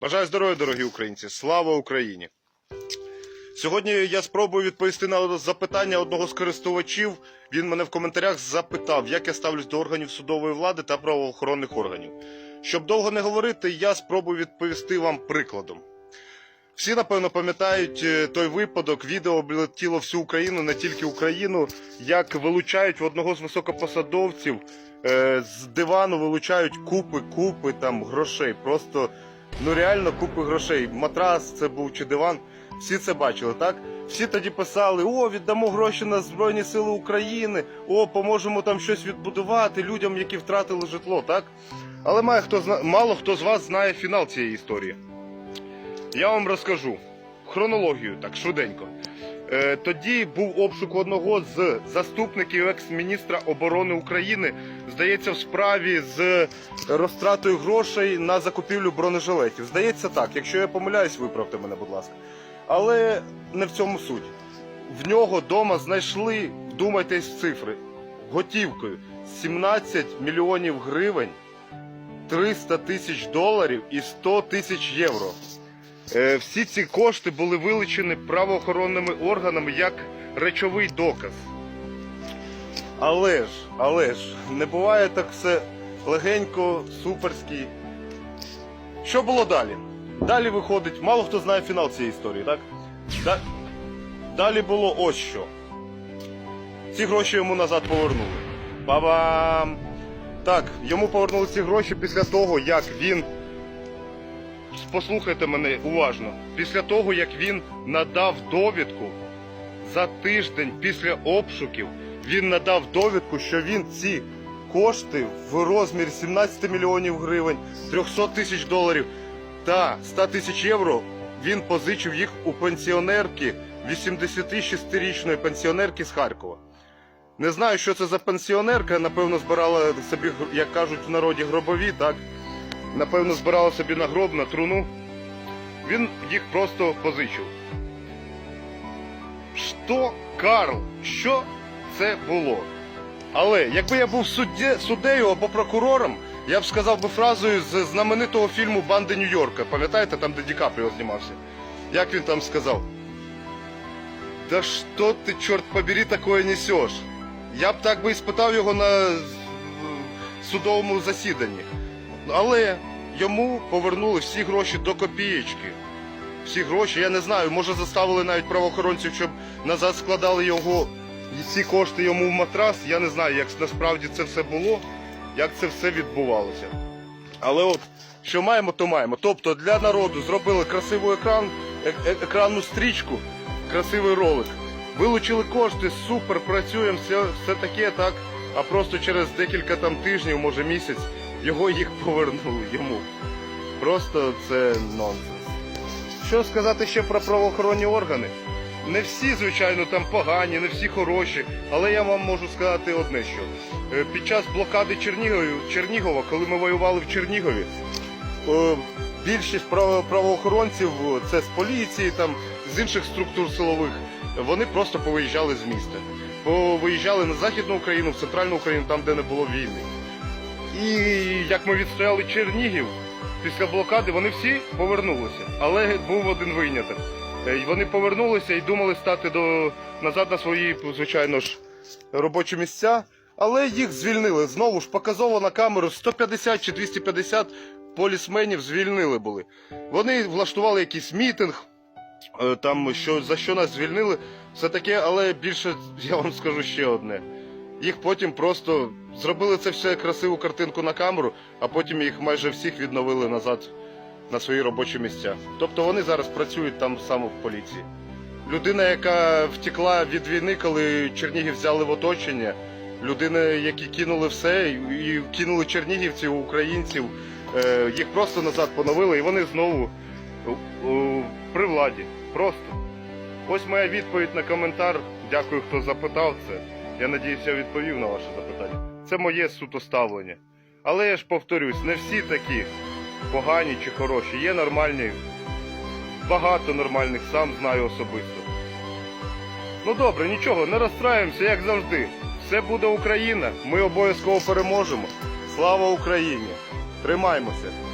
Бажаю здоров'я, дорогі українці! Слава Україні! Сьогодні я спробую відповісти на запитання одного з користувачів. Він мене в коментарях запитав, як я ставлюсь до органів судової влади та правоохоронних органів. Щоб довго не говорити, я спробую відповісти вам прикладом. Всі, напевно, пам'ятають е, той випадок, відео облетіло всю Україну, не тільки Україну, як вилучають в одного з високопосадовців е, з дивану вилучають купи, купи там грошей. Просто ну реально купи грошей. Матрас це був чи диван. Всі це бачили, так? Всі тоді писали: о, віддамо гроші на Збройні Сили України, о, поможемо там щось відбудувати людям, які втратили житло, так? Але має хто зна... мало хто з вас знає фінал цієї історії. Я вам розкажу хронологію, так швиденько. Е, тоді був обшук одного з заступників екс-міністра оборони України, здається, в справі з розтратою грошей на закупівлю бронежилетів. Здається так. Якщо я помиляюсь, виправте мене, будь ласка. Але не в цьому суть. В нього вдома знайшли, вдумайтесь в цифри, готівкою 17 мільйонів гривень, 300 тисяч доларів і 100 тисяч євро. Е, Всі ці кошти були вилучені правоохоронними органами як речовий доказ. Але ж, але ж, не буває так все легенько, суперськи. Що було далі? Далі виходить, мало хто знає фінал цієї історії, так? Да- Далі було ось що. Ці гроші йому назад повернули. Ба-бам! Так, йому повернули ці гроші після того, як він послухайте мене уважно. Після того, як він надав довідку за тиждень після обшуків, він надав довідку, що він ці кошти в розмірі 17 мільйонів гривень, 300 тисяч доларів та 100 тисяч євро він позичив їх у пенсіонерки, 86-річної пенсіонерки з Харкова. Не знаю, що це за пенсіонерка, напевно, збирала собі, як кажуть в народі, гробові, так? Напевно, збирала собі на гроб, на труну. Він їх просто позичив. Що, Карл? Що це було? Але якби я був суддє, суддею або прокурором, я б сказав би фразою з знаменитого фільму Банди Нью-Йорка. Пам'ятаєте, там, де Ді Капріо знімався? Як він там сказав? Да що ти, чорт побери, такое несеш? Я б так би і спитав його на е, судовому засіданні. Але йому повернули всі гроші до копієчки. Всі гроші, я не знаю, може заставили навіть правоохоронців, щоб назад складали його і ці кошти йому в матрас. Я не знаю, як насправді це все було, як це все відбувалося. Але от що маємо, то маємо. Тобто для народу зробили красивий екран, е- е- екранну стрічку, красивий ролик. Вилучили кошти, супер, працюємо, все, все таке, так. А просто через декілька там тижнів, може місяць, його їх повернули йому. Просто це нонсенс. Що сказати ще про правоохоронні органи? Не всі, звичайно, там погані, не всі хороші, але я вам можу сказати одне що. Е, Під час блокади Чернігова, коли ми воювали в Чернігові, е, більшість правоохоронців, е, це з поліції, там, з інших структур силових, вони просто повиїжджали з міста. Повиїжджали на Західну Україну, в центральну Україну, там, де не було війни. І як ми відстояли Чернігів, після блокади вони всі повернулися. Але був один виняток. Е, Вони повернулися і думали стати до, назад на свої, звичайно ж, робочі місця, але їх звільнили. Знову ж показово на камеру 150 чи 250 полісменів звільнили були. Вони влаштували якийсь мітинг, е, там що за що нас звільнили, все таке, але більше я вам скажу ще одне. Їх потім просто зробили це все красиву картинку на камеру, а потім їх майже всіх відновили назад на свої робочі місця. Тобто вони зараз працюють там саме в поліції. Людина, яка втекла від війни, коли Чернігів взяли в оточення, людина, які кинули все і кинули чернігівців, українців, е, їх просто назад поновили, і вони знову при владі. Просто. Ось моя відповідь на коментар. Дякую, хто запитав це. Я надіюсь, я відповів на ваше запитання. Це моє суто ставлення. Але я ж повторюсь, не всі такі погані чи хороші. Є нормальні, багато нормальних, сам знаю особисто. Ну добре, нічого, не розстраюємося, як завжди. Все буде Україна, ми обов'язково переможемо. Слава Україні! Тримаймося!